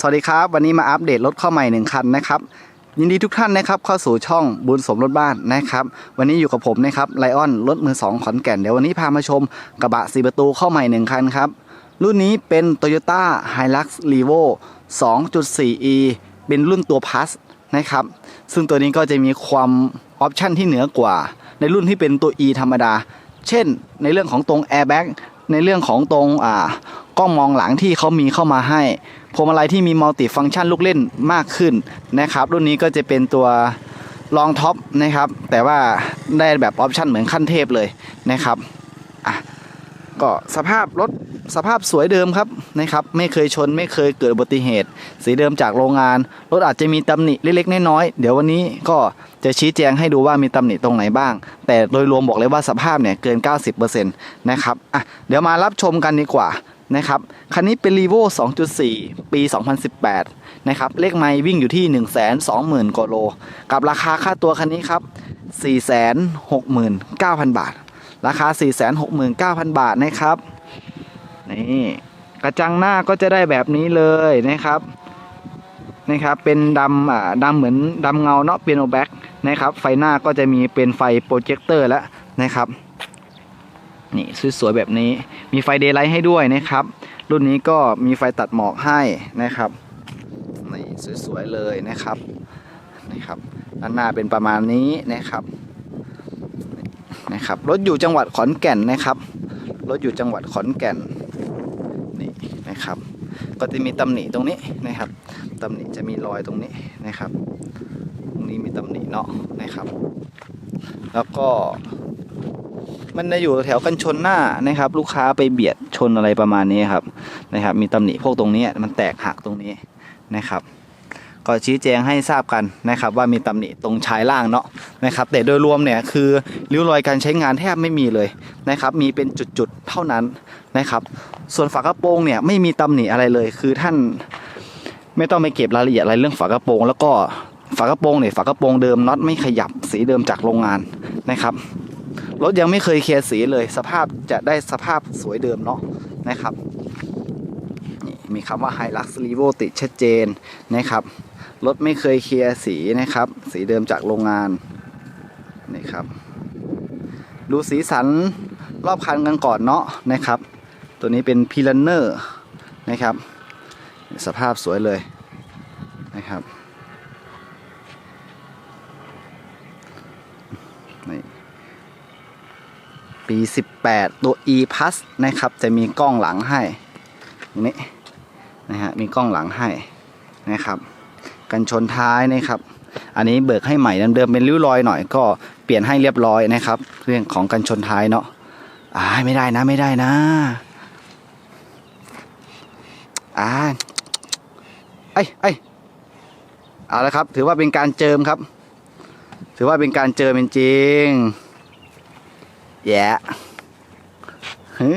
สวัสดีครับ วันนี้มาอัปเดตรถเข้าใหม่หนึ่งคันนะครับ ยินดีทุกท่านนะครับเข้าสู่ช่องบุญสมรถบ้านนะครับ วันนี้อยู่กับผมนะครับไลออนรถมือ2ขอนแก่นเดี๋ยววันนี้พามาชมกระบะสีประตูเข้าใหม่หนึ่งคันครับ รุ่นนี้เป็น Toyota Hilux Revo 2.4e เป็นรุ่นตัว Plus นะครับ ซึ่งตัวนี้ก็จะมีความออปชันที่เหนือกว่า ในรุ่นที่เป็นตัว E ธรรมดา เช่น ในเรื่องของตรง Airbag ในเรื่องของตรงอ่ากล้องมองหลังที่เขามีเข้ามาให้ พวงมาลัยที่มีมัลติฟังก์ชันลูกเล่นมากขึ้นนะครับ รุ่นนี้ก็จะเป็นตัวรองท็อปนะครับ แต่ว่าได้แบบออปชันเหมือนขั้นเทพเลยนะครับอะก็สภาพรถสภาพสวยเดิมครับนะครับไม่เคยชนไม่เคยเกิดอุบัติเหตุ สีเดิมจากโรงงานรถอาจจะมีตำหนิเล็กๆน้อยๆเดี๋ยววันนี้ก็จะชี้แจงให้ดูว่ามีตำหนิตรงไหนบ้าง แต่โดยรวมบอกเลยว่าสภาพเนี่ยเกิน 90%นะครับอะเดี๋ยวมารับชมกันดีกว่า นะครับคันนี้เป็น r e v o 2.4 ปี 2018 นะครับ เลขไมล์วิ่งอยู่ที่ 120,000กว่าโล กับราคาค่าตัวคันนี้ครับ 469,000 บาท ราคา 469,000 บาทนะครับ นี่กระจังหน้าก็จะได้แบบนี้เลยนะครับนะครับเป็นดำอ่าดำเหมือนดำเงาเนาะเปียโนแบ็กนะครับไฟหน้าก็จะมีเป็นไฟโปรเจคเตอร์แล้วนะครับ นี่สวยๆแบบนี้ มีไฟเดย์ไลท์ให้ด้วยนะครับ รุ่นนี้ก็มีไฟตัดหมอกให้นะครับ นี่สวยๆเลยนะครับ นะครับด้านหน้าเป็นประมาณนี้นะครับ นะครับ รถอยู่จังหวัดขอนแก่นนะครับ รถอยู่จังหวัดขอนแก่น นี่นะครับ ก็จะมีตำหนิตรงนี้นะครับตำหนิจะมีรอยตรงนี้นะครับ ตรงนี้มีตำหนิเนาะนะครับ แล้วก็ มันจะอยู่แถวกันชนหน้านะครับ ลูกค้าไปเบียดชนอะไรประมาณนี้ครับนะครับ มีตำหนิพวกตรงนี้มันแตกหักตรงนี้นะครับ ก็ชี้แจงให้ทราบกันนะครับ ว่ามีตำหนิตรงชายล่างเนาะนะครับ แต่โดยรวมเนี่ยคือริ้วรอยการใช้งานแทบไม่มีเลยนะครับ มีเป็นจุดๆเท่านั้นนะครับ ส่วนฝากระโปรงเนี่ยไม่มีตำหนิอะไรเลย คือท่านไม่ต้องไปเก็บรายละเอียดอะไรเรื่องฝากระโปรง แล้วก็ฝากระโปรงเนี่ยฝากระโปรงเดิมน็อตไม่ขยับสีเดิมจากโรงงานนะครับ รถยังไม่เคยเคลียร์สีเลย สภาพจะได้สภาพสวยเดิมเนาะนะครับมีคำว่า Hilux Revo ติดชัดเจนนะครับรถไม่เคยเคลียร์สีนะครับ สีเดิมจากโรงงานนี่ครับ ดูสีสันรอบคันกันก่อนเนาะนะครับ ตัวนี้เป็นพีลันเนอร์นะครับ สภาพสวยเลยนะครับ ปี18 ตัว e plus นะครับ จะมีกล้องหลังให้นี้นะฮะมีกล้องหลังให้นะครับ กันชนท้ายนะครับ อันนี้เบิกให้ใหม่เดิมๆเป็นริ้วรอยหน่อยก็เปลี่ยนให้เรียบร้อยนะครับ เรื่องของกันชนท้ายเนาะอ่าไม่ได้นะไม่ได้นะอ่าไอ้ไอ้ยเอาละครับ ถือว่าเป็นการเจิมครับ ถือว่าเป็นการเจิมจริงๆ แย่ฮึ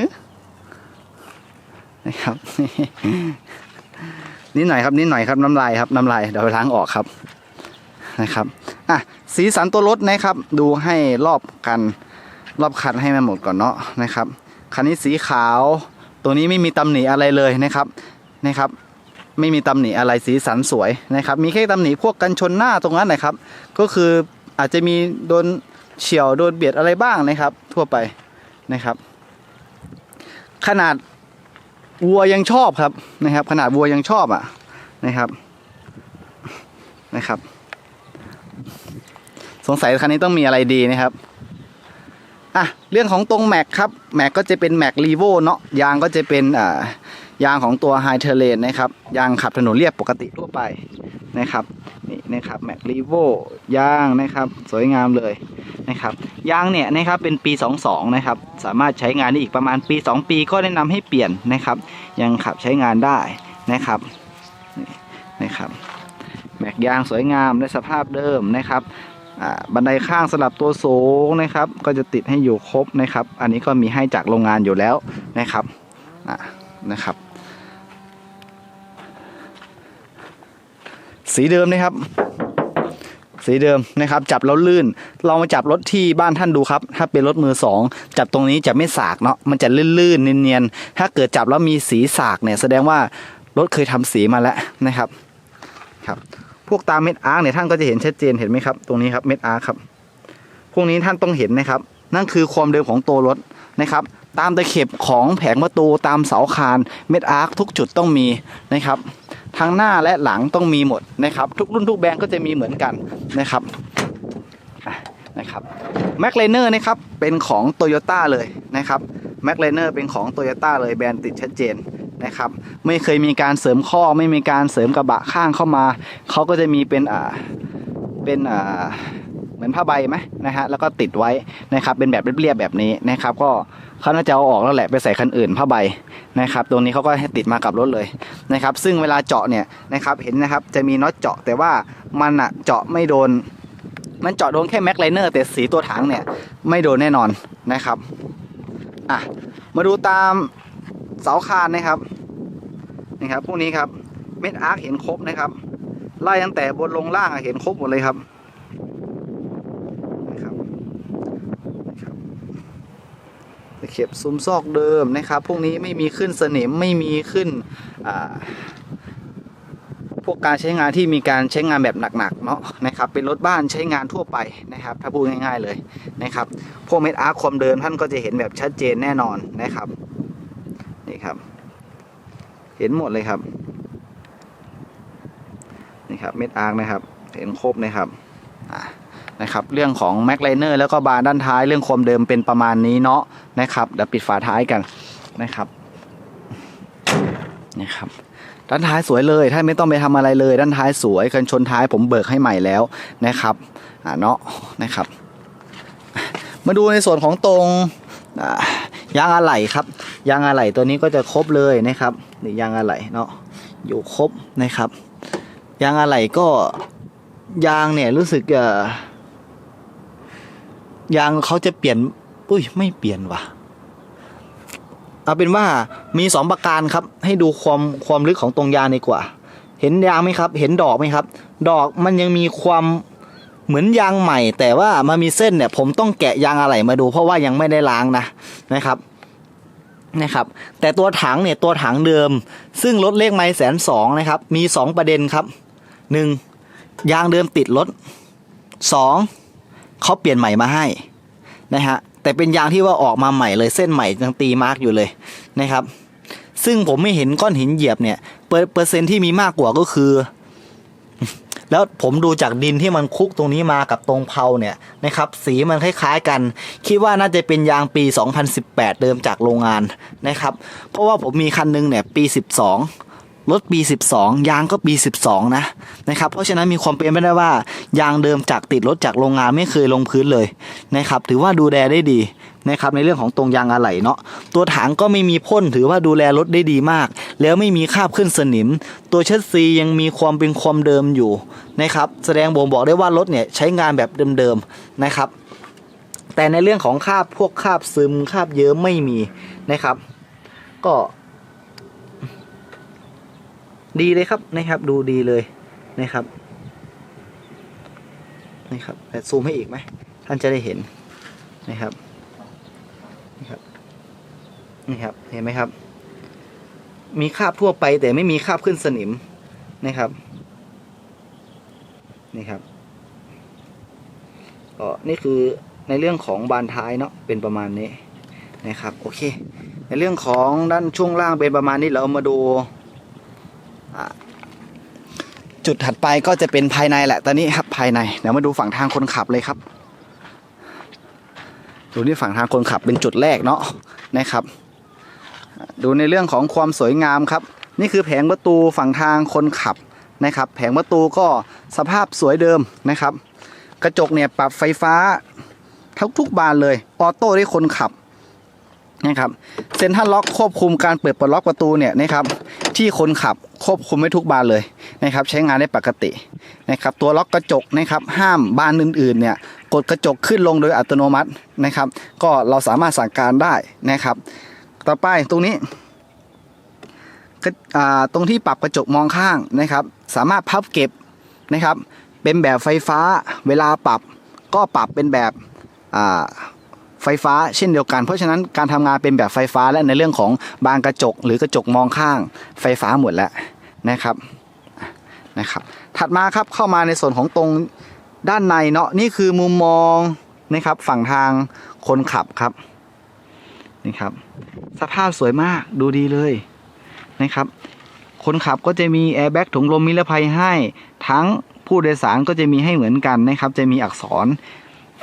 นะครับนิดหน่อยครับนิดหน่อยครับน้ำลายครับน้ำลายเดี๋ยวไปล้างออกครับนะครับอะสีสันตัวรถนะครับ ดูให้รอบกันรอบคันให้มันหมดก่อนเนาะนะครับคันนี้สีขาว ตัวนี้ไม่มีตำหนิอะไรเลยนะครับนะครับ ไม่มีตำหนิอะไรสีสันสวยนะครับ มีแค่ตำหนิพวกกันชนหน้าตรงนั้นนะครับ ก็คืออาจจะมีโดน เฉียวโดนเบียดอะไรบ้างนะครับ ทั่วไปนะครับ ขนาดวัวยังชอบครับนะครับ ขนาดวัวยังชอบอะนะครับนะครับ สงสัยคันนี้ต้องมีอะไรดีนะครับอะเรื่องของตรงแม็กครับแม็กก็จะเป็นแม็กรีโวเนาะยางก็จะเป็นอ่า ยางของตัวไฮเทเลนนะครับ ยางขับถนนเรียบปกติทั่วไปนะครับนี่นะครับแม็กรีโวยางนะครับสวยงามเลยนะครับยางเนี่ยนะครับเป็นปี 22 นะครับสามารถใช้งานได้อีกประมาณปี 2 ปีก็แนะนำให้เปลี่ยนนะครับยังขับใช้งานได้นะครับนี่นะครับแม็กยางสวยงามในสภาพเดิมนะครับบันไดข้างสลับตัวสูงนะครับ ก็จะติดให้อยู่ครบนะครับ อันนี้ก็มีให้จากโรงงานอยู่แล้วนะครับนะครับ สีเดิมนะครับ สีเดิมนะครับ จับแล้วลื่นลองมาจับรถที่บ้านท่านดูครับ ถ้าเป็นรถมือสองจับตรงนี้จะไม่สากเนาะมันจะลื่นๆเนียนๆถ้าเกิดจับแล้วมีสีสากเนี่ยแสดงว่ารถเคยทำสีมาแล้วนะครับครับพวกตาเม็ดอาร์เนี่ยท่านก็จะเห็นชัดเจนเห็นไหมครับ ตรงนี้ครับเม็ดอาร์ครับพวกนี้ท่านต้องเห็นนะครับ นั่นคือความเดิมของตัวรถนะครับ ตามตะเข็บของแผงประตูตามเสาคานเม็ดอาร์คทุกจุดต้องมีนะครับทางหน้าและหลังต้องมีหมดนะครับ ทุกรุ่นทุกแบรนด์ก็จะมีเหมือนกันนะครับนะครับแม็กไลเนอร์นะครับเป็นของโตโยต้าเลยนะครับแม็กไลเนอร์เป็นของโตโยต้าเลยแบรนด์ติดชัดเจนนะครับไม่เคยมีการเสริมข้อไม่มีการเสริมกระบะข้างเข้ามาเขาก็จะมีเป็นอ่าเป็นอ่า เหมือนผ้าใบไหมนะฮะแล้วก็ติดไว้นะครับเป็นแบบเรียบๆแบบนี้นะครับ ก็เขาน่าจะเอาออกแล้วแหละไปใส่คันอื่นผ้าใบนะครับ ตรงนี้เขาก็ให้ติดมากับรถเลยนะครับ ซึ่งเวลาเจาะเนี่ยนะครับเห็นนะครับจะมีน็อตเจาะแต่ว่ามันอะเจาะไม่โดน มันเจาะโดนแค่แม็กไลเนอร์แต่สีตัวถังเนี่ยไม่โดนแน่นอนนะครับอะมาดูตามเสาคานนะครับนี่ครับพวกนี้ครับเม็ดอาร์คเห็นครบนะครับไล่ตั้งแต่บนลงล่างอะเห็นครบหมดเลยครับนะครับตะ เข็บซุ้มซอกเดิมนะครับ พวกนี้ไม่มีขึ้นสนิมไม่มีขึ้นพวกการใช้งานที่มีการใช้งานแบบหนักๆเนาะนะครับเป็นรถบ้านใช้งานทั่วไปนะครับ ถ้าพูดง่ายๆเลยนะครับพวกเม็ดอาร์คความเดินท่านก็จะเห็นแบบชัดเจนแน่นอนนะครับนี่ครับ เห็นหมดเลยครับนี่ครับเม็ดอาร์คนะครับ เห็นครบนะครับ นะครับเรื่องของแม็กไลเนอร์แล้วก็บาร์ด้านท้ายเรื่องความเดิมเป็นประมาณนี้เนาะนะครับเดี๋ยวปิดฝาท้ายกันนะครับนะครับด้านท้ายสวยเลยท่านไม่ต้องไปทำอะไรเลย ด้านท้ายสวยกันชนท้ายผมเบิกให้ใหม่แล้วนะครับอ่าเนาะนะครับ มาดูในส่วนของตรงยางอะไหล่ครับ ยางอะไหล่ตัวนี้ก็จะครบเลยนะครับนี่ยางอะไหล่เนาะอยู่ครบนะครับ ยางอะไหล่ก็ยางเนี่ยรู้สึกเอ่อ ยางเขาจะเปลี่ยนอุ้ยไม่เปลี่ยนว่ะเอาเป็นว่ามีสองประการครับ ให้ดูความความลึกของตรงยางดีกว่า เห็นยางไหมครับ เห็นดอกไหมครับ ดอกมันยังมีความเหมือนยางใหม่ แต่ว่ามันมีเส้นเนี่ย ผมต้องแกะยางอะไหล่มาดู เพราะว่ายังไม่ได้ล้างนะนะครับนะครับ แต่ตัวถังเนี่ยตัวถังเดิม ซึ่งรถเลขไม้แสนสองนะครับ มีสองประเด็นครับหนึ่งยางเดิมติดรถสอง เขาเปลี่ยนใหม่มาให้นะฮะแต่เป็นยางที่ว่าออกมาใหม่เลยเส้นใหม่ยังตีมาร์กอยู่เลยนะครับ ซึ่งผมไม่เห็นก้อนหินเหยียบเนี่ยเปอร์เปอร์เซ็นที่มีมากกว่าก็คือ แล้วผมดูจากดินที่มันคุกตรงนี้มากับตรงเพาเนี่ยนะครับ สีมันคล้ายๆกัน คิดว่าน่าจะเป็นยางปี 2018 เดิมจากโรงงานนะครับ เพราะว่าผมมีคันหนึงเนี่ยปี 12 รถปี 12 ยางก็ปี 12 นะนะครับ เพราะฉะนั้นมีความเป็นไปได้ว่า ยางเดิมจากติดรถจากโรงงานไม่เคยลงพื้นเลยนะครับ ถือว่าดูแลได้ดีนะครับในเรื่องของตรงยางอะไหล่เนาะตัวถังก็ไม่มีพ่นถือว่าดูแลรถได้ดีมาก แล้วไม่มีคราบขึ้นสนิม ตัวเชัดซียังมีความเป็นความเดิมอยู่นะครับแสดงบ่งบอกได้ว่ารถเนี่ยใช้งานแบบเดิมๆนะครับ แต่ในเรื่องของคราบพวกคราบซึมคราบเยิ้มไม่มีนะครับ ก็ ดีเลยครับนะครับ ดูดีเลยนะครับนะครับแต่ซูมให้อีกไหมท่านจะได้เห็นนะครับนี่ครับนี่ครับเห็นไหมครับ มีคราบทั่วไปแต่ไม่มีคราบขึ้นสนิมนะครับนี่ครับก็นี่คือในเรื่องของบานท้ายเนาะเป็นประมาณนี้นะครับโอเค ในเรื่องของด้านช่วงล่างเป็นประมาณนี้เรามาดู จุดถัดไปก็จะเป็นภายในแหละตอนนี้ครับภายในเดี๋ยวมาดูฝั่งทางคนขับเลยครับดูที่ฝั่งทางคนขับเป็นจุดแรกเนาะนะครับ ดูในเรื่องของความสวยงามครับ นี่คือแผงประตูฝั่งทางคนขับนะครับ แผงประตูก็สภาพสวยเดิมนะครับ กระจกเนี่ยปรับไฟฟ้าทั้งทุกบานเลย ออโต้ได้คนขับ นะครับเซ็นทรัลล็อกควบคุมการเปิดปลดล็อกประตูเนี่ยนะครับที่คนขับควบคุมไม่ทุกบานเลยนะครับใช้งานได้ปกตินะครับตัวล็อกกระจกนะครับห้ามบานอื่นๆเนี่ยกดกระจกขึ้นลงโดยอัตโนมัตินะครับก็เราสามารถสั่งการได้นะครับ ต่อไปตรงนี้ตรงที่ปรับกระจกมองข้างนะครับ สามารถพับเก็บนะครับเป็นแบบไฟฟ้าเวลาปรับก็ปรับเป็นแบบ ไฟฟ้าเช่นเดียวกัน เพราะฉะนั้นการทำงานเป็นแบบไฟฟ้าและในเรื่องของบานกระจก หรือกระจกมองข้างไฟฟ้าหมดแล้วนะครับนะครับ ถัดมาครับเข้ามาในส่วนของตรงด้านในเนาะนี่คือมุมมองนะครับฝั่งทางคนขับครับนี่ครับ สภาพสวยมากดูดีเลยนะครับ คนขับก็จะมีแอร์แบ็กถุงลมนิรภัยให้ ทั้งผู้โดยสารก็จะมีให้เหมือนกันนะครับ จะมีอักษร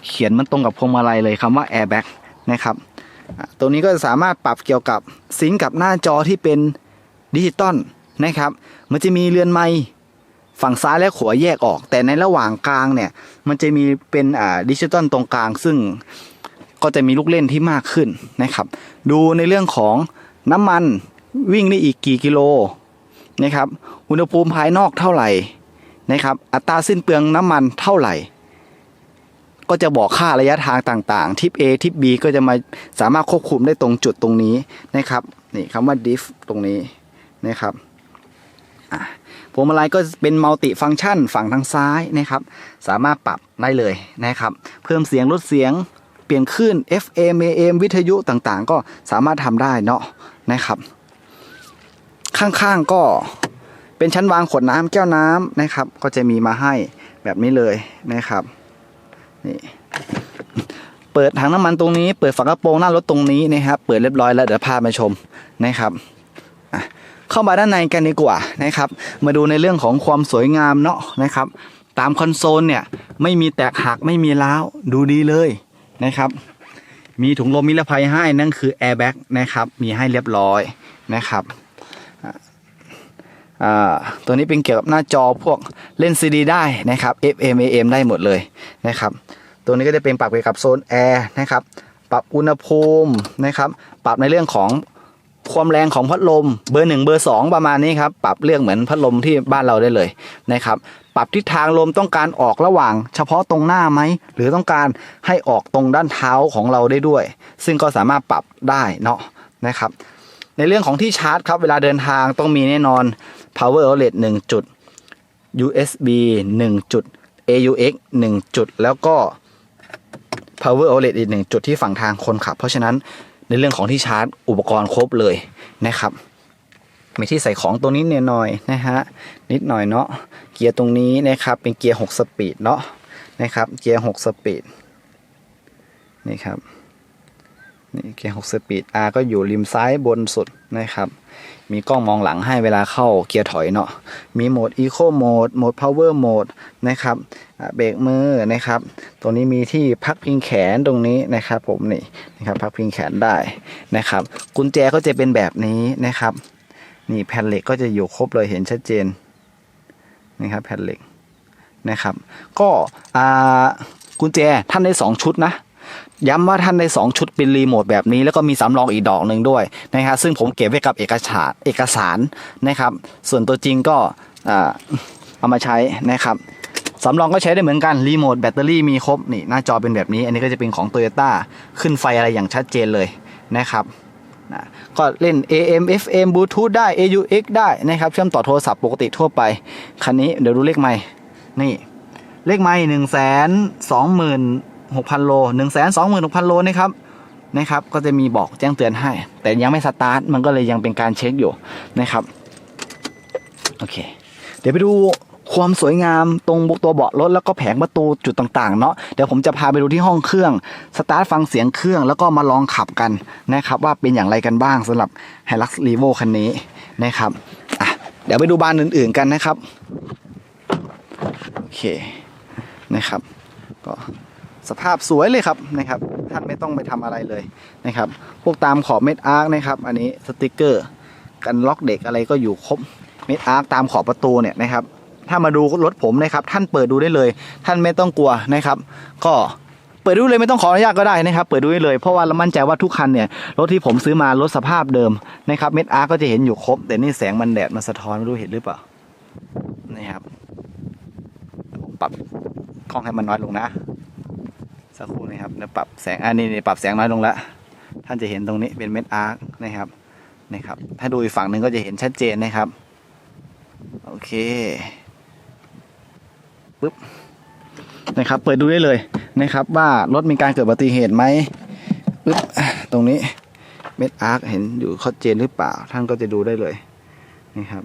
เขียนมันตรงกับพวงมาลัยเลยคำว่าแอร์แบ็กนะครับตัวนี้ก็จะสามารถปรับเกี่ยวกับซิงก์กับหน้าจอที่เป็นดิจิตอลนะครับ มันจะมีเรือนไม้ฝั่งซ้ายและขวาแยกออก แต่ในระหว่างกลางเนี่ย มันจะมีเป็นอ่าดิจิตอลตรงกลาง ซึ่งก็จะมีลูกเล่นที่มากขึ้นนะครับ ดูในเรื่องของน้ำมันวิ่งได้อีกกี่กิโลนะครับ อุณหภูมิภายนอกเท่าไหร่นะครับ อัตราสิ้นเปลืองน้ำมันเท่าไหร่ ก็จะบอกค่าระยะทางต่างๆ ทิป A ทิป B ก็จะมาสามารถควบคุมได้ตรงจุดตรงนี้นะครับนี่คำว่า diff ตรงนี้นะครับพวงมาลัยก็เป็นมัลติฟัง c t ชันฝั่งทางซ้ายนะครับ สามารถปรับได้เลยนะครับ เพิ่มเสียงลดเสียงเปลี่ยนคลื่น FM AM วิทยุต่างๆ ก็สามารถทำได้เนาะนะครับ ข้างๆก็เป็นชั้นวางขวดน้ำแก้วน้ำนะครับ ก็จะมีมาให้แบบนี้เลยนะครับ นี่เปิดถังน้ำมันตรงนี้ เปิดฝากระโปรงหน้ารถตรงนี้นะครับ เปิดเรียบร้อยแล้วเดี๋ยวพามาชมนะครับเข้ามาด้านในกันดีกว่านะครับ มาดูในเรื่องของความสวยงามเนาะนะครับ ตามคอนโซลเนี่ยไม่มีแตกหักไม่มีร้าวดูดีเลยนะครับ มีถุงลมนิรภัยให้นั่นคือแอร์แบ็กนะครับ มีให้เรียบร้อยนะครับ ตัวนี้เป็นเกี่ยวกับหน้าจอพวกเล่น CD ได้นะครับ FM AM ได้หมดเลยนะครับ ตัวนี้ก็จะเป็นปรับเกี่ยวกับโซนแอร์นะครับ ปรับอุณหภูมินะครับ ปรับในเรื่องของความแรงของพัดลมเบอร์หนึ่งเบอร์สองประมาณนี้ครับ ปรับเรื่องเหมือนพัดลมที่บ้านเราได้เลยนะครับ ปรับทิศทางลมต้องการออกระหว่าง เฉพาะตรงหน้าไหม หรือต้องการให้ออกตรงด้านเท้าของเราได้ด้วย ซึ่งก็สามารถปรับได้เนาะนะครับ ในเรื่องของที่ชาร์จครับ เวลาเดินทางต้องมีแน่นอน power outlet 1จุด USB 1จุด AUX 1 จุด แล้วก็ power outlet อีก 1 จุดที่ฝั่งทางคนขับ เพราะฉะนั้นในเรื่องของที่ชาร์จอุปกรณ์ครบเลยนะครับ มีที่ใส่ของตัวนี้เนี่ยหน่อยนะฮะ นิดหน่อยเนาะ เกียร์ตรงนี้นะครับ เป็นเกียร์ 6 สปีดเนาะนะครับ เกียร์ 6 สปีด นี่ครับ นี่เกียร์ 6 สปีด R ก็อยู่ริมซ้ายบนสุดนะครับ มีกล้องมองหลังให้เวลาเข้าเกียร์ถอยเนาะมีโหมด Eco Mode โหมด Power Mode นะครับเบรกมือนะครับตัวนี้มีที่พักพิงแขนตรงนี้นะครับ ผมนี่นะครับพักพิงแขนได้นะครับ กุญแจก็จะเป็นแบบนี้นะครับ นี่แผ่นเหล็กก็จะอยู่ครบเลยเห็นชัดเจนนะครับแผ่นเหล็กนะครับ ก็อ่ากุญแจท่านได้สองชุดนะ ย้ำว่าท่านได้2ชุดเป็นรีโมทแบบนี้ แล้วก็มีสำรองอีกดอกหนึ่งด้วยนะครับซึ่งผมเก็บไว้กับเอกสารเอกสารนะครับ ส่วนตัวจริงก็เอามาใช้นะครับสำรองก็ใช้ได้เหมือนกันรีโมทแบตเตอรี่มีครบนี่หน้าจอเป็นแบบนี้ อันนี้ก็จะเป็นของ t o y ยต้ขึ้นไฟอะไรอย่างชัดเจนเลยนะครับนะก็เล่น AM FM Bluetooth ได้ AUX ได้นะครับ เชื่อมต่อโทรศัพท์ปกติทั่วไป คันนี้เดี๋ยวดูเลขไมค์นี่ เลขไม้หนึ่งแสนสองหมื่น หกพันโลหนึ่งแสนสองหมื่นหกพันโลนะครับนะครับ ก็จะมีบอกแจ้งเตือนให้ แต่ยังไม่สตาร์ท มันก็เลยยังเป็นการเช็คอยู่นะครับ โอเค เดี๋ยวไปดูความสวยงามตรงตัวเบาะรถแล้วก็แผงประตูจุดต่างๆ เนาะเดี๋ยวผมจะพาไปดูที่ห้องเครื่อง สตาร์ทฟังเสียงเครื่องแล้วก็มาลองขับกันนะครับ ว่าเป็นอย่างไรกันบ้างสำหรับ h i l u x r e v o คันนี้นะครับอะเดี๋ยวไปดูบานอื่นๆกันนะครับ โอเคนะครับก็ สภาพสวยเลยครับนะครับ ท่านไม่ต้องไปทำอะไรเลยนะครับ พวกตามขอบเม็ดอาร์คนะครับ อันนี้สติกเกอร์ กันล็อกเด็กอะไรก็อยู่ครบเม็ดอาร์คตามขอบประตูเนี่ยนะครับ ถ้ามาดูรถผมนะครับ ท่านเปิดดูได้เลย ท่านไม่ต้องกลัวนะครับ ก็เปิดดูเลยไม่ต้องขออนุญาตก็ได้นะครับ เปิดดูได้เลยเพราะว่าเรามั่นใจว่าทุกคันเนี่ยรถที่ผมซื้อมารถสภาพเดิมนะครับเม็ดอาร์คก็จะเห็นอยู่ครบ แต่นี่แสงมันแดดมันสะท้อนไม่รู้เห็นหรือเปล่านี่ครับผมปรับกล้องให้มันน้อยลงนะ สักครู่นะครับแล้วปรับแสงอันนี้นี่ปรับแสงน้อยลงแล้วท่านจะเห็นตรงนี้เป็นเม็ดอาร์คนะครับนะครับ ถ้าดูอีกฝั่งหนึ่งก็จะเห็นชัดเจนนะครับ โอเคปึ๊บนะครับ เปิดดูได้เลยนะครับ ว่ารถมีการเกิดอุบัติเหตุไหมปึ๊บตรงนี้เม็ดอาร์คเห็นอยู่ชัดเจนหรือเปล่า ท่านก็จะดูได้เลยนี่ครับ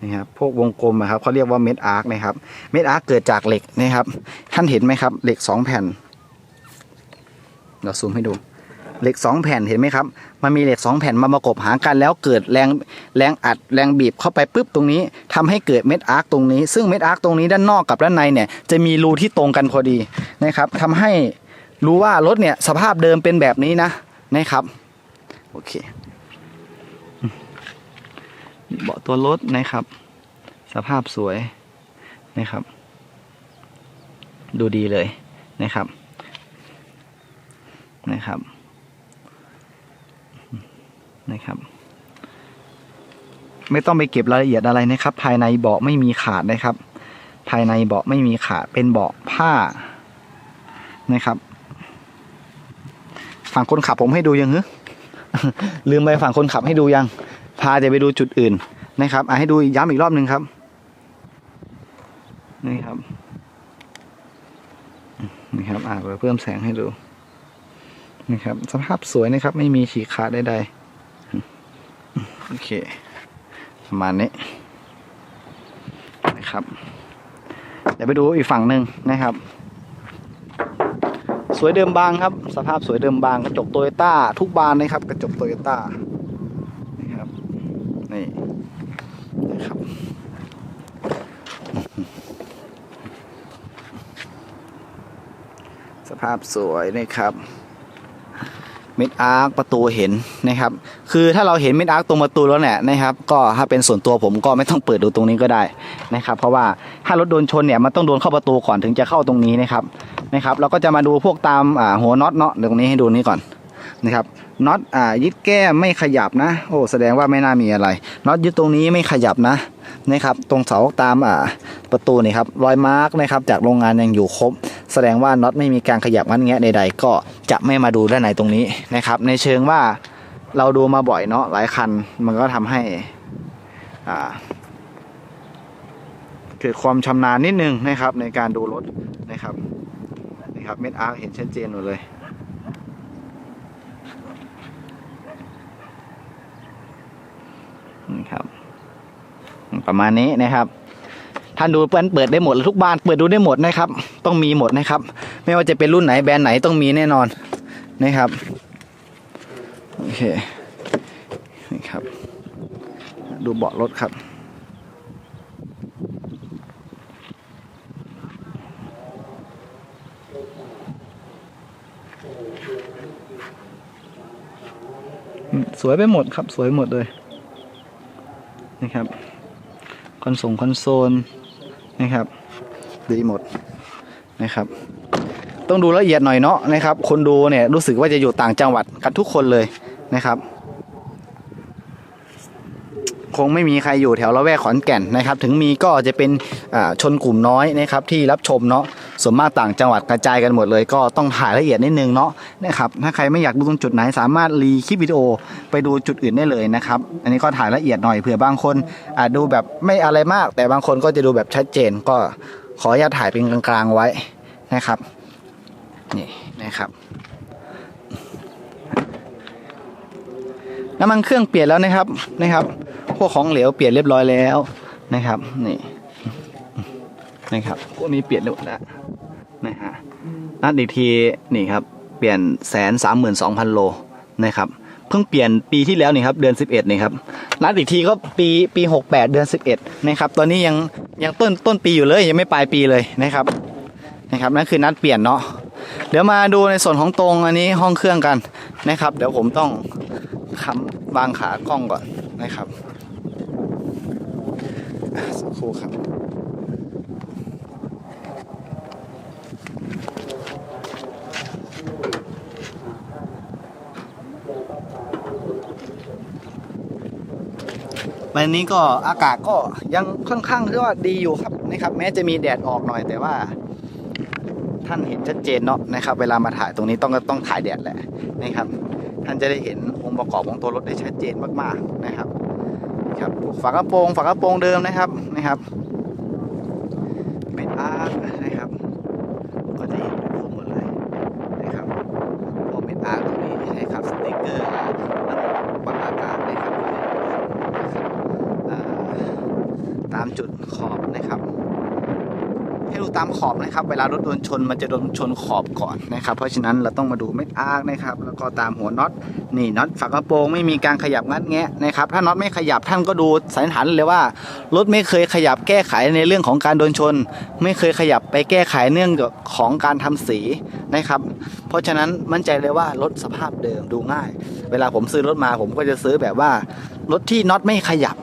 นี่ครับพวกวงกลมอะครับเขาเรียกว่าเม็ดอาร์คนะครับ เม็ดอาร์คเกิดจากเหล็กนะครับ ท่านเห็นไหมครับ เหล็กสองแผ่น เราซูมให้ดู เหล็กสองแผ่นเห็นไหมครับ มันมีเหล็กสองแผ่นมาประกบหากัน แล้วเกิดแรงแรงอัดแรงบีบเข้าไปปุ๊บตรงนี้ทำให้เกิดเม็ดอาร์คตรงนี้ ซึ่งเม็ดอาร์คตรงนี้ด้านนอกกับด้านในเนี่ยจะมีรูที่ตรงกันพอดีนะครับทำให้รู้ว่ารถเนี่ยสภาพเดิมเป็นแบบนี้นะนะครับโอเคเบาะตัวรถนะครับ สภาพสวยนะครับ ดูดีเลยนะครับ นะครับนะครับ ไม่ต้องไปเก็บรายละเอียดอะไรนะครับ ภายในเบาะไม่มีขาดนะครับ ภายในเบาะไม่มีขาดเป็นเบาะผ้านะครับ ฝั่งคนขับผมให้ดูยังฮึลืมไปฝั่งคนขับให้ดูยัง พาจะไปดูจุดอื่นนะครับอให้ดูย้ำอีกรอบหนึ่งครับนี่ครับนี่ครับอ่าเพิ่มแสงให้ดู นี่ครับ สภาพสวยนะครับ ไม่มีฉีกขาดใดๆ โอเค ประมาณนี้นะครับ เดี๋ยวไปดูอีกฝั่งหนึ่งนะครับ สวยเดิมบางครับ สภาพสวยเดิมบางกระจกโตโยต้าทุกบานนะครับ กระจกโตโยต้านะครับ นี่นะครับสภาพสวยนะครับ เม็ดอาร์คประตูเห็นนะครับ คือถ้าเราเห็นเม็ดอาร์คตรงประตูแล้วเนี่ยนะครับ ก็ถ้าเป็นส่วนตัวผมก็ไม่ต้องเปิดดูตรงนี้ก็ได้นะครับ เพราะว่าถ้ารถโดนชนเนี่ยมันต้องโดนเข้าประตูก่อนถึงจะเข้าตรงนี้นะครับนะครับ เราก็จะมาดูพวกตามหัวน็อตเนาะตรงนี้ให้ดูนี้ก่อนนะครับน็อตอ่ายึดแก้ไม่ขยับนะ โอ้แสดงว่าไม่น่ามีอะไรน็อตยึดตรงนี้ไม่ขยับนะนะครับ ตรงเสาตามอ่าประตูนี่ครับรอยมาร์กนะครับจากโรงงานยังอยู่ครบ แสดงว่าน็อตไม่มีการขยับงันแงะใดๆก็จะไม่มาดูด้านในตรงนี้นะครับ ในเชิงว่าเราดูมาบ่อยเนาะหลายคันมันก็ทำให้อ่าเกิดความชำนาญนิดนึงนะครับ ในการดูรถนะครับนี่ครับเม็ดอาร์เห็นชัดเจนหมดเลยนี่ครับ ประมาณนี้นะครับ ท่านดูเปิดเปิดได้หมดทุกบ้านเปิดดูได้หมดนะครับ ต้องมีหมดนะครับ ไม่ว่าจะเป็นรุ่นไหนแบรนด์ไหนต้องมีแน่นอนนะครับโอเคนี่ครับ ดูเบาะรถครับสวยไปหมดครับ สวยหมดเลยนะครับ คอนส่งคอนโซล นะครับ ดีหมดนะครับ ต้องดูละเอียดหน่อยเนาะนะครับ คนดูเนี่ยรู้สึกว่าจะอยู่ต่างจังหวัดกันทุกคนเลยนะครับ คงไม่มีใครอยู่แถวละแวกขอนแก่นนะครับ ถึงมีก็จะเป็นชนกลุ่มน้อยนะครับ ที่รับชมเนาะ ส่วนมากต่างจังหวัดกระจายกันหมดเลย ก็ต้องถ่ายละเอียดนิดนึงเนาะนะครับถ้าใครไม่อยากดูตรงจุดไหนสามารถรีคลิปวิดีโอไปดูจุดอื่นได้เลยนะครับอันนี้ก็ถ่ายละเอียดหน่อยเผื่อบางคนอาจดูแบบไม่อะไรมาก แต่บางคนก็จะดูแบบชัดเจน ก็ขออนุญาตถ่ายเป็นกลางๆไว้นะครับนี่นะครับน้ำมันเครื่องเปลี่ยนแล้วนะครับนะครับ พวกของเหลวเปลี่ยนเรียบร้อยแล้วนะครับนี่ นะครับพวกนี้เปลี่ยนหมดแล้วนะฮะนัดอีกทีนี่ครับเปลี่ยนแสนสามหมื่นสองพันโลนะครับเพิ่งเปลี่ยนปีที่แล้วนี่ครับเดือนสิบเอ็ดนี่ครับนัดอีกทีก็ปีปีหกแปดเดือนสิบเอ็ดนะครับตอนนี้ยังยังต้นต้นปีอยู่เลยยังไม่ปลายปีเลยนะครับนะครับนั่นคือนัดเปลี่ยนเนาะเดี๋ยวมาดูในส่วนของตรงอันนี้ห้องเครื่องกันนะครับ เดี๋ยวผมต้องคำวางขากล้องก่อนนะครับสักครู่ครับ วันนี้ก็อากาศก็ยังค่อนข้างที่ว่าดีอยู่ครับนะครับ แม้จะมีแดดออกหน่อยแต่ว่า ท่านเห็นชัดเจนเนาะนะครับ เวลามาถ่ายตรงนี้ต้องต้องถ่ายแดดแหละนะครับ ท่านจะได้เห็นองค์ประกอบของตัวรถได้ชัดเจนมากๆนะครับครับฝากระโปรงฝากระโปรงเดิมนะครับนะครับเป็นอาร์คนะครับ ก็จะเห็นครบหมดเลยนะครับพวกเม็ดอาร์คตรง ตามจุดขอบนะครับ ให้ดูตามข อบนะครับ เวลารถโดนชนมันจะโดนชนขอบก่อนนะครับ เพราะฉะนั้นเราต้องมาดูเม็ดอาร์คนะครับ แล้วก็ตามหัวน็อตนี่น็อตฝากระโปรงไม่มีการขยับงัดแงะนะครับ ถ้าน็อตไม่ขยับท่านก็ดูสันนิษฐานเลยว่า รถไม่เคยขยับแก้ไขในเรื่องของการโดนชน ไม่เคยขยับไปแก้ไขเนื่องจากของการทำสีนะครับ เพราะฉะนั้นมั่นใจเลยว่ารถสภาพเดิมดูง่าย เวลาผมซื้อรถมาผมก็จะซื้อแบบว่ารถที่น็อตไม่ขยับ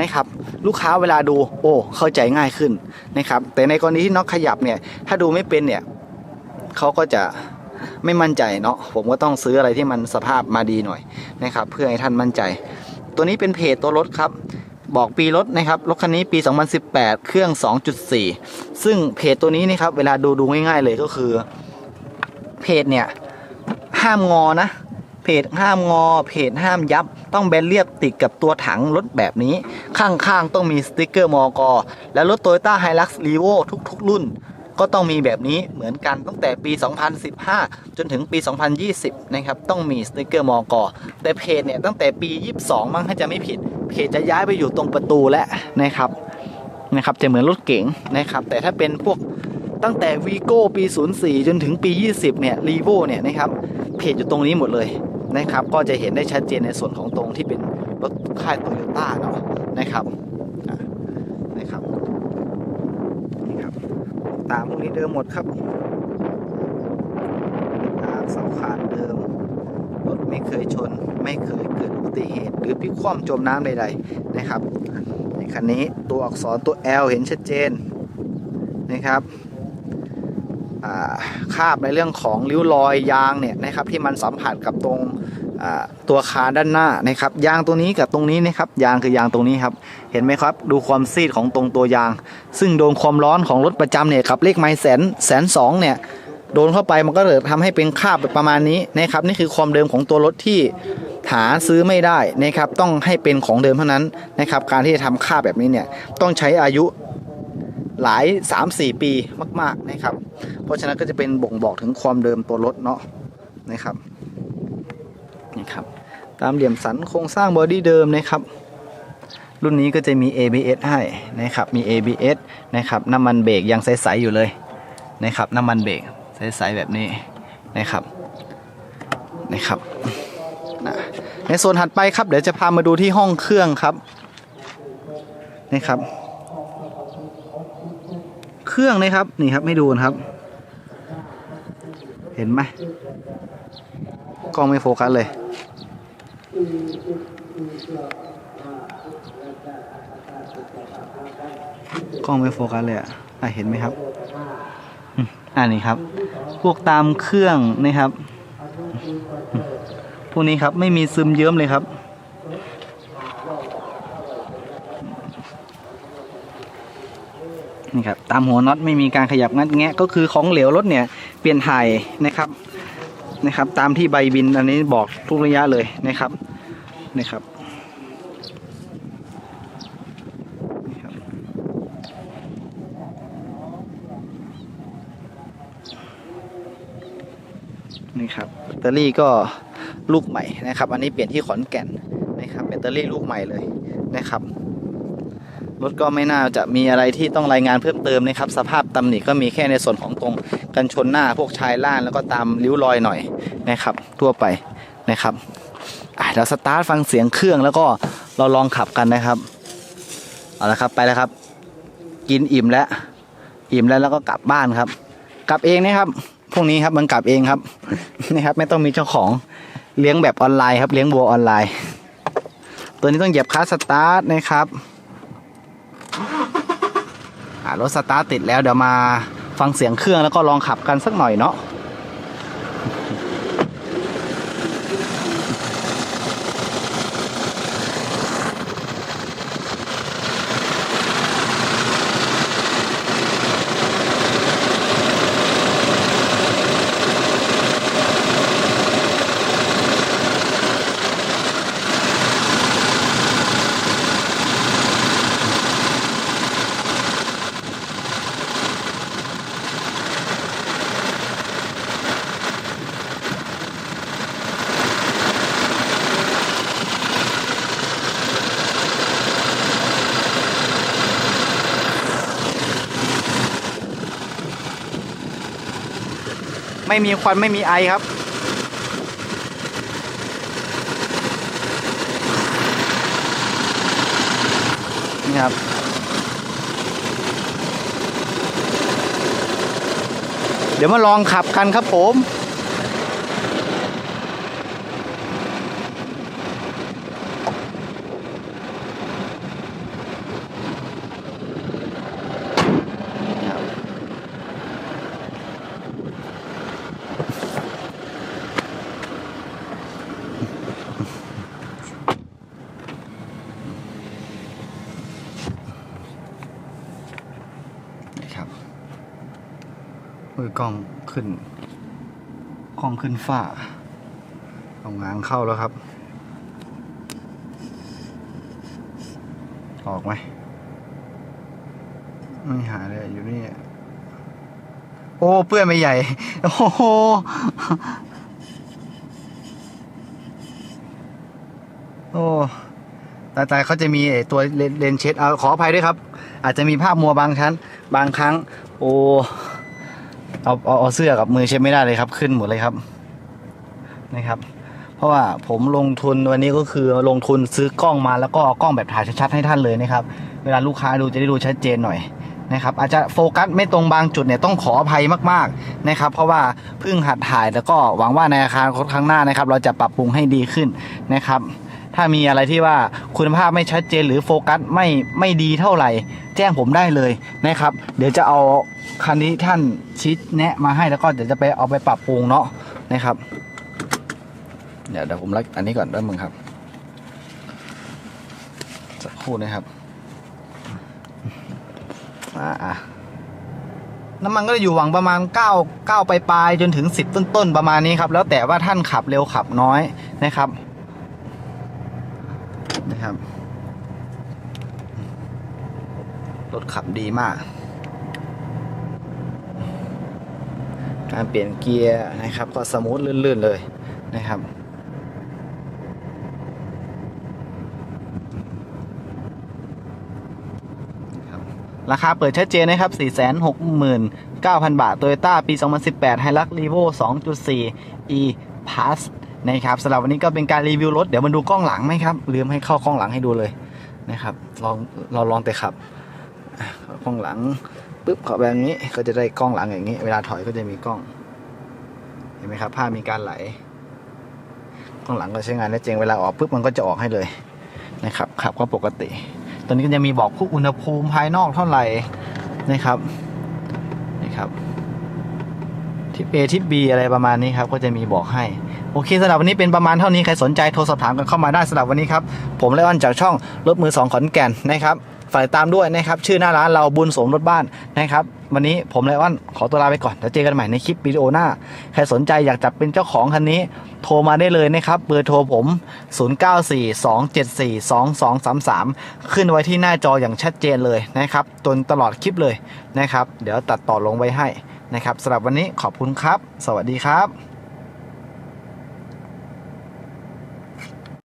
นะครับ ลูกค้าเวลาดูโอ้เข้าใจง่ายขึ้นนะครับ แต่ในกรณีที่น็อตขยับเนี่ย ถ้าดูไม่เป็นเนี่ยเขาก็จะไม่มั่นใจเนาะผมก็ต้องซื้ออะไรที่มันสภาพมาดีหน่อยนะครับ เพื่อให้ท่านมั่นใจ ตัวนี้เป็นเพจตัวรถครับ บอกปีรถนะครับรถคันนี้ปี 2018 เครื่อง 2.4 ซึ่งเพจตัวนี้นะครับ เวลาดูดูง่ายๆเลยก็คือ เพจเนี่ยห้ามงอนะเพจห้ามงอ เพจห้ามยับ ต้องแบนเรียบติดกับตัวถังรถแบบนี้ ข้างๆ ต้องมีสติกเกอร์มอกอและรถ Toyota Hilux Revo ทุก ๆ รุ่น ก็ต้องมีแบบนี้เหมือนกันตั้งแต่ปี 2015 จนถึงปี 2020 นะครับ ต้องมีสติกเกอร์มอกอแต่เพจเนี่ยตั้งแต่ปี 22 มั้งถ้าจะไม่ผิด เพจจะย้ายไปอยู่ตรงประตูแล้วนะครับนะครับจะเหมือนรถเก๋งนะครับ แต่ถ้าเป็นพวกตั้งแต่วีโก้ปี 04 จนถึงปี 20 เนี่ยรีโวเนี่ยนะครับ เพจอยู่ตรงนี้หมดเลย นะครับ ก็จะเห็นได้ชัดเจนในส่วนของตรงที่เป็นรถค่ายโตโยต้าเนาะนะครับนะครับนี่ครับ ตามพวกนี้เดิมหมดครับตามเสาคานเดิมรถไม่เคยชนไม่เคยเกิดอุบัติเหตุ หรือพลิกคว่ำจมน้ำใดๆนะครับในคันนี้ตัวอักษรตัว L เห็นชัดเจนนะครับ คาบในเรื่องของริ้วรอยยางเนี่ยนะครับที่มันสัมผัสกับตรงตัวคานด้านหน้านะครับยางตัวนี้กับตรงนี้นะครับยางคือยางตรงนี้ครับเห็นไหมครับดูความซีดของตรงตัวยาง ซึ่งโดนความร้อนของรถประจำเนี่ยครับเลขไม้แสนแสนสองเนี่ยโดนเข้าไปมันก็เลยทำให้เป็นคาบประมาณนี้นะครับนี่คือความเดิมของตัวรถที่หาซื้อไม่ได้นะครับต้องให้เป็นของเดิมเท่านั้นนะครับการที่จะทำค่าแบบนี้เนี่ยต้องใช้อายุ หลาย 3-4 ปีมาก ๆนะครับ เพราะฉะนั้นก็จะเป็นบ่งบอกถึงความเดิมตัวรถเนาะนะครับนี่ครับ ตามเหลี่ยมสันโครงสร้างบอดี้เดิมนะครับ รุ่นนี้ก็จะมี ABS ให้นะครับมี ABS นะครับน้ำมันเบรกยังใสๆอยู่เลยนะครับน้ำมันเบรกใสๆแบบนี้นะครับนะครับในโซนถัดไปครับเดี๋ยวจะพามาดูที่ห้องเครื่องครับนี่ครับ รื่องนะครับ นี่ครับให้ดูนะครับ เห็นไหมกล้องไม่โฟกัสเลยกล้องไม่โฟกัสเลยอะอะเห็นไหมครับอืมอ่านี่ครับ พวกตามเครื่องนะครับ พวกนี้ครับไม่มีซึมเยิ้มเลยครับ นี่ครับ ตามหัวน็อตไม่มีการขยับงัดแงะก็คือของเหลวรถเนี่ยเปลี่ยนถ่ายนะครับนะครับ ตามที่ใบบินอันนี้บอกทุกระยะเลยนะครับนี่ครับนี่ครับนี่ครับแบตเตอรี่ก็ลูกใหม่นะครับ อันนี้เปลี่ยนที่ขอนแก่นนะครับแบตเตอรี่ลูกใหม่เลยนะครับ รถก็ไม่น่าจะมีอะไรที่ต้องรายงานเพิ่มเติมนะครับ สภาพตำหนิก็มีแค่ในส่วนของตรงกันชนหน้าพวกชายล่างแล้วก็ตามริ้วรอยหน่อยนะครับ ทั่วไปนะครับเราสตาร์ทฟังเสียงเครื่องแล้วก็เราลองขับกันนะครับเอาละครับไปแล้วครับ กินอิ่มแล้วอิ่มแล้วแล้วก็กลับบ้านครับ กลับเองนะครับพวกนี้ครับมันกลับเองครับนี่ครับ ไม่ต้องมีเจ้าของเลี้ยงแบบออนไลน์ครับ เลี้ยงวัวออนไลน์ ตัวนี้ต้องเหยียบคลัสสตาร์ทนะครับ รถสตาร์ทติดแล้วเดี๋ยวมาฟังเสียงเครื่องแล้วก็ลองขับกันสักหน่อยเนาะ ไม่มีควันไม่มีไอครับ นี่ครับ เดี๋ยวมาลองขับกันครับผม ครับนี่ครับมือ กล้องขึ้น กล้องขึ้นฝ้าเอางางเข้าแล้วครับ ออกไหมไม่หาเลยอยู่นี่ โอ้เปื้อนไม่ใหญ่ โอ้โหโอ้ตายตายเขาจะมีไอ้ตัวเลนส์เช็ดเอาขออภัยด้วยครับ อาจจะมีภาพมัวบางชั้น บางครั้ง โอ้ เอาเอาเอาเสื้อกับมือเช็ดไม่ได้เลยครับ ขึ้นหมดเลยครับนะครับ เพราะว่าผมลงทุนวันนี้ก็คือลงทุนซื้อกล้องมาแล้วก็เอากล้องแบบถ่ายชัดๆให้ท่านเลยนะครับ เวลาลูกค้าดูจะได้ดูชัดเจนหน่อยนะครับอาจจะโฟกัสไม่ตรงบางจุดเนี่ยต้องขออภัยมากๆนะครับ เพราะว่าเพิ่งหัดถ่ายแล้วก็หวังว่าในอาคารครั้งหน้านะครับ เราจะปรับปรุงให้ดีขึ้นนะครับ ถ้ามีอะไรที่ว่าคุณภาพไม่ชัดเจนหรือโฟกัสไม่ไม่ดีเท่าไหร่ แจ้งผมได้เลยนะครับ เดี๋ยวจะเอาคันที่ท่านชี้แนะมาให้แล้วก็เดี๋ยวจะไปเอาไปปรับปรุงเนาะนะครับ เดี๋ยวเดี๋ยวผมรักอันนี้ก่อนด้วยมึงครับสักครู่นะครับอ่าอะน้ำมันก็จะอยู่หวังประมาณ 9 9ปลายๆจนถึง 10 ต้นๆ ประมาณนี้ครับ แล้วแต่ว่าท่านขับเร็วขับน้อยนะครับ รถ ขับดีมาก การเปลี่ยนเกียร์นะครับ ก็สมูทลื่นๆเลยนะครับราคาเปิดชัดเจนนะครับ 469,000 บาท Toyota ปี 2018 Hilux Revo 2.4 e Plus นะครับสำหรับวันนี้ก็เป็นการรีวิวรถ เดี๋ยวมาดูกล้องหลังไหมครับ ลืมให้เข้ากล้องหลังให้ดูเลยนะครับ ลองเราลองแต่ขับ ล้องหลังปุ๊บเขอแบบนี้ก็จะได้กล้องหลังอย่างนี้ เวลาถอยก็จะมีกล้อง เห็นไหมครับ ภาพมีการไหล กล้องหลังก็ใช้งานได้จริงเวลาออกปุ๊บมันก็จะออกให้เลยนะครับขับก็ปกติ ตัวนี้ก็จะมีบอกพวกอุณหภูมิภายนอกเท่าไหร่นะครับนี่ครับทิป A ทิป B อะไรประมาณนี้ครับก็จะมีบอกให้ โอเคสำหรับวันนี้เป็นประมาณเท่านี้ ใครสนใจโทรสอบถามกันเข้ามาได้สำหรับวันนี้ครับ ผมไลออนจากช่องรถมือสองขอนแก่นนะครับ ฝากติดตามด้วยนะครับ ชื่อหน้าร้านเราบุญสมรถบ้านนะครับ วันนี้ผมไลออนขอตัวลาไปก่อนแล้วเจอกันใหม่ในคลิปวิดีโอหน้า ใครสนใจอยากจับเป็นเจ้าของคันนี้ โทรมาได้เลยนะครับ เบอร์โทรผม 0942742233 ขึ้นไว้ที่หน้าจออย่างชัดเจนเลยนะครับ จนตลอดคลิปเลยนะครับ เดี๋ยวตัดต่อลงไว้ให้นะครับสำหรับวันนี้ขอบคุณครับ สวัสดีครับ